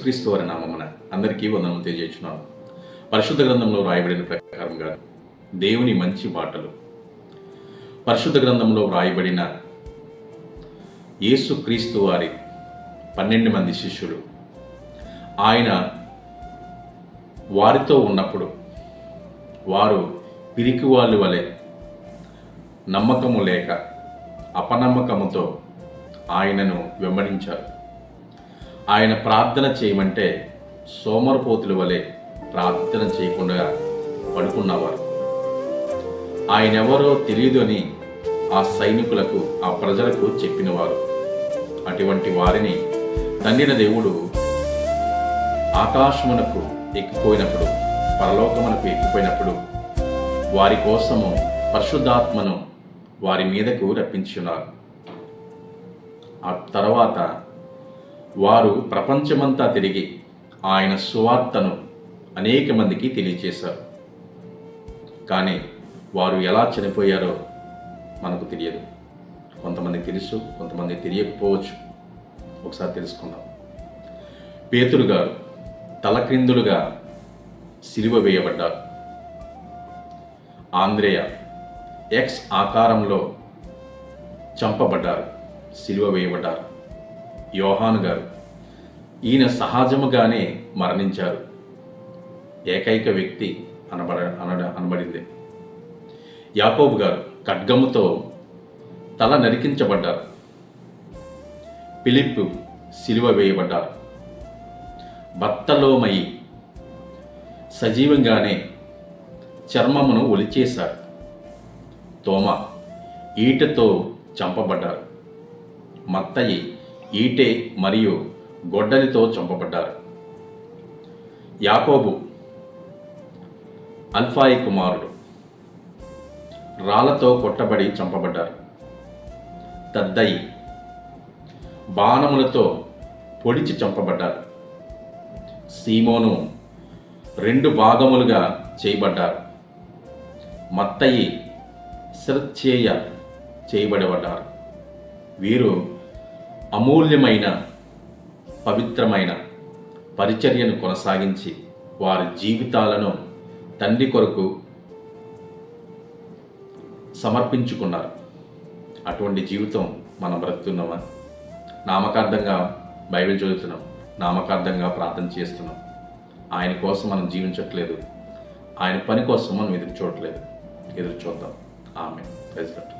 క్రీస్తు వారి నామమున అందరికీ వందనం తెలియజేస్తున్నాను. పరిశుద్ధ గ్రంథంలో రాయబడిన ప్రకారంగా దేవుని మంచి మాటలు. పరిశుద్ధ గ్రంథంలో వ్రాయబడిన యేసు క్రీస్తు వారి పన్నెండు మంది శిష్యులు ఆయన వారితో ఉన్నప్పుడు వారు పిరికి వాళ్ళు వలె నమ్మకము లేక అపనమ్మకముతో ఆయనను వెంబడించారు. ఆయన ప్రార్థన చేయమంటే సోమరపోతుల వలె ప్రార్థన చేయకుండా పడుకున్నవారు. ఆయన ఎవరో తెలియదు అని ఆ సైనికులకు ఆ ప్రజలకు చెప్పినవారు. అటువంటి వారిని తండ్రిన దేవుడు ఆకాశమునకు ఎక్కిపోయినప్పుడు పరలోకమునకు ఎక్కిపోయినప్పుడు వారి కోసము పరిశుద్ధాత్మను వారి మీదకు రప్పించున్నారు ఆ తర్వాత వారు ప్రపంచమంతా తిరిగి ఆయన సువార్తను అనేక మందికి తెలియచేశారు. కానీ వారు ఎలా చనిపోయారో మనకు తెలియదు. కొంతమంది తెలుసు కొంతమంది తెలియకపోవచ్చు. ఒకసారి తెలుసుకుందాం. పేతులు గారు తలక్రిందులుగా సిలువ వేయబడ్డారు. ఆంధ్రేయ ఎక్స్ ఆకారంలో చంపబడ్డారు సిలువ వేయబడ్డారు. యోహాను గారు. ఈయన సహజముగానే మరణించారు. ఏకైక వ్యక్తి అనబడ అనడ అనబడింది. యాకోబు గారు ఖడ్గముతో తల నరికించబడ్డారు. పిలిప్ సిలువ వేయబడ్డారు. భర్తలోమయి సజీవంగానే చర్మమును ఒలిచేశారు. తోమ ఈటతో చంపబడ్డారు. మత్తయి ఈటె మరియు గొడ్డలితో చంపబడ్డారు. యాకోబు అల్ఫాయి కుమారుడు. రాళ్ళతో కొట్టబడి చంపబడ్డారు. తద్దయి బాణములతో పొడిచి చంపబడ్డారు. సీమోను రెండు భాగములుగా చేయబడ్డారు. మత్తయి శిరచ్చేయ చేయబడబడ్డారు. వీరు అమూల్యమైన పవిత్రమైన పరిచర్యను కొనసాగించి వారి జీవితాలను తండ్రి కొరకు సమర్పించుకున్నారు. అటువంటి జీవితం మనం బ్రతుకున్నామా నామకార్థంగా బైబిల్ చదువుతున్నాం. నామకార్థంగా ప్రార్థన చేస్తున్నాం. ఆయన కోసం మనం జీవించట్లేదు. ఆయన పని కోసం మనం ఎదురు చూడట్లేదు. ఎదురు చూద్దాం. ఆమె ప్రెసిడెంట్